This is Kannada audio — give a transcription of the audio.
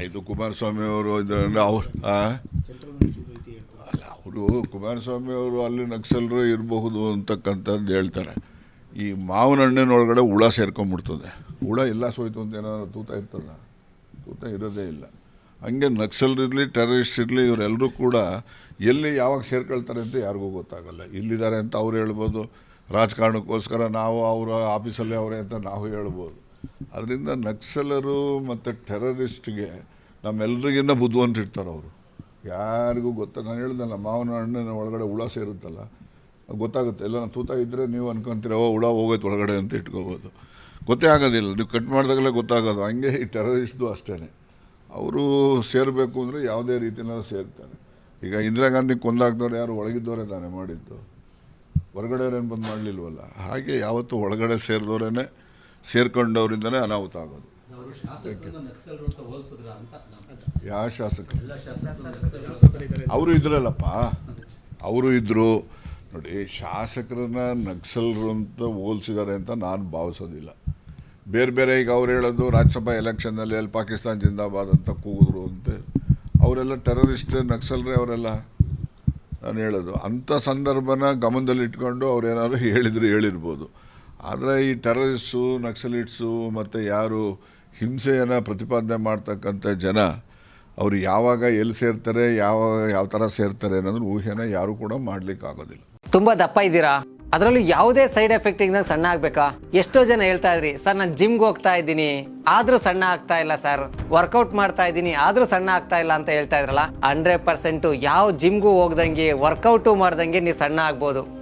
ಆಯಿತು ಕುಮಾರಸ್ವಾಮಿ ಅವರು ಇದ್ರೆ ಅವ್ರು ಅಲ್ಲ, ಅವರು ಕುಮಾರಸ್ವಾಮಿ ಅವರು ಅಲ್ಲಿ ನಕ್ಸಲರು ಇರಬಹುದು ಅಂತಕ್ಕಂಥದ್ದು ಹೇಳ್ತಾರೆ. ಈ ಮಾವಿನ ಹಣ್ಣಿನೊಳಗಡೆ ಹುಳ ಸೇರ್ಕೊಂಡ್ಬಿಡ್ತದೆ ಹುಳ ಎಲ್ಲ ಸೋಯ್ತು ಅಂತ ಏನಾದ್ರು ತೂತ ಇರ್ತದ? ತೂತ ಇರೋದೇ ಇಲ್ಲ. ಹಂಗೆ ನಕ್ಸಲರಿರಲಿ ಟೆರರಿಸ್ಟ್ ಇರಲಿ ಇವರೆಲ್ಲರೂ ಕೂಡ ಎಲ್ಲಿ ಯಾವಾಗ ಸೇರ್ಕೊಳ್ತಾರೆ ಅಂತ ಯಾರಿಗೂ ಗೊತ್ತಾಗಲ್ಲ. ಇಲ್ಲಿದ್ದಾರೆ ಅಂತ ಅವ್ರು ಹೇಳ್ಬೋದು. ರಾಜಕಾರಣಕ್ಕೋಸ್ಕರ ನಾವು ಅವರ ಆಫೀಸಲ್ಲೇ ಅವರೇ ಅಂತ ನಾವು ಹೇಳ್ಬೋದು. ಅದರಿಂದ ನಕ್ಸಲರು ಮತ್ತು ಟೆರರಿಸ್ಟ್ಗೆ ನಮ್ಮೆಲ್ಲರಿಗಿನ್ನ ಬುದ್ಧಿವಂತಿರ್ತಾರೆ ಅವರು. ಯಾರಿಗೂ ಗೊತ್ತ, ನಾನು ಹೇಳ್ದಲ್ಲ ಮಾವನ ಹಣ್ಣಿನ ಒಳಗಡೆ ಹುಳ ಸೇರುತ್ತಲ್ಲ, ಗೊತ್ತಾಗುತ್ತೆ. ಎಲ್ಲ ತೂತ ಇದ್ದರೆ ನೀವು ಅನ್ಕೊಂತೀರ, ಓ, ಹುಳ ಹೋಗೋಯ್ತು ಒಳಗಡೆ ಅಂತ ಇಟ್ಕೋಬೋದು. ಗೊತ್ತೇ ಆಗೋದಿಲ್ಲ. ನೀವು ಕಟ್ ಮಾಡಿದಾಗಲೇ ಗೊತ್ತಾಗೋದು. ಹಂಗೆ ಈ ಟೆರರಿಸ್ಟ್ದು ಅಷ್ಟೇ ಅವರು ಸೇರಬೇಕು ಅಂದರೆ ಯಾವುದೇ ರೀತಿಯಲ್ಲೂ ಸೇರ್ತಾರೆ. ಈಗ ಇಂದಿರಾ ಗಾಂಧಿ ಕೊಂದಾಕ್ದವ್ರು ಯಾರು ಒಳಗಿದ್ದವರೇ ತಾನೇ ಮಾಡಿದ್ದು. ಹೊರಗಡೆಯವ್ರೇನು ಬಂದು ಮಾಡಲಿಲ್ವಲ್ಲ? ಹಾಗೆ ಯಾವತ್ತೂ ಒಳಗಡೆ ಸೇರಿದವರೇ ಸೇರ್ಕೊಂಡವರಿಂದನೇ ಅನಾಹುತ ಆಗೋದು. ಯಾವ ಶಾಸಕರು? ಎಲ್ಲ ಶಾಸಕರು ನಕ್ಸಲರು ಅವರು ಇದ್ರಲ್ಲಪ್ಪ. ಅವರು ಇದ್ದರು ನೋಡಿ ಶಾಸಕರನ್ನ ನಕ್ಸಲ್ರು ಅಂತ ಹೋಲ್ಸಿದ್ದಾರೆ ಅಂತ ನಾನು ಭಾವಿಸೋದಿಲ್ಲ. ಬೇರೆ ಬೇರೆ ಈಗ ಅವ್ರು ಹೇಳೋದು ರಾಜ್ಯಸಭಾ ಎಲೆಕ್ಷನ್ನಲ್ಲಿ ಅಲ್ಲಿ ಪಾಕಿಸ್ತಾನ್ ಜಿಂದಾಬಾದ್ ಅಂತ ಕೂಗಿದ್ರು ಅಂತ. ಅವರೆಲ್ಲ ಟೆರರಿಸ್ಟ್ ನಕ್ಸಲ್ರೇ ಅವರೆಲ್ಲ. ನಾನು ಹೇಳೋದು ಅಂಥ ಸಂದರ್ಭನ ಗಮನದಲ್ಲಿಟ್ಕೊಂಡು ಅವ್ರೇನಾದ್ರು ಹೇಳಿದ್ರು ಹೇಳಿರ್ಬೋದು. ಆದರೆ ಈ ಟೆರರಿಸ್ಟು, ನಕ್ಸಲಿಟ್ಸು ಮತ್ತು ಯಾರು ಹಿಂಸೆಯನ್ನು ಪ್ರತಿಪಾದನೆ ಮಾಡ್ತಕ್ಕಂಥ ಜನ, ಅವರು ಯಾವಾಗ ಎಲ್ಲಿ ಸೇರ್ತಾರೆ, ಯಾವ ಯಾವ ಥರ ಸೇರ್ತಾರೆ ಅನ್ನೋದ್ರ ಊಹೆನ ಯಾರು ಕೂಡ ಮಾಡ್ಲಿಕ್ಕೆ ಆಗೋದಿಲ್ಲ ತುಂಬಾ ದಪ್ಪ ಇದ್ದೀರಾ? ಅದರಲ್ಲೂ ಯಾವುದೇ ಸೈಡ್ ಎಫೆಕ್ಟ್ ಇಂದ ಸಣ್ಣ ಆಗ್ಬೇಕಾ? ಎಷ್ಟೋ ಜನ ಹೇಳ್ತಾ ಇದ್ರಿ, ಸರ್, ನಾನು ಜಿಮ್ಗೆ ಹೋಗ್ತಾ ಇದ್ದೀನಿ. ಆದ್ರೂ ಸಣ್ಣ ಆಗ್ತಾ ಇಲ್ಲ, ಸರ್. ವರ್ಕೌಟ್ ಮಾಡ್ತಾ ಇದ್ದೀನಿ, ಆದ್ರೂ ಸಣ್ಣ ಆಗ್ತಾ ಇಲ್ಲ ಅಂತ ಹೇಳ್ತಾ ಇದ್ರಲ್ಲ, ಹಂಡ್ರೆಡ್ ಪರ್ಸೆಂಟ್ ಯಾವ ಜಿಮ್ಗೂ ಹೋಗ್ದಂಗೆ, ವರ್ಕೌಟು ಮಾಡ್ದಂಗೆ ನೀವು ಸಣ್ಣ ಆಗ್ಬೋದು.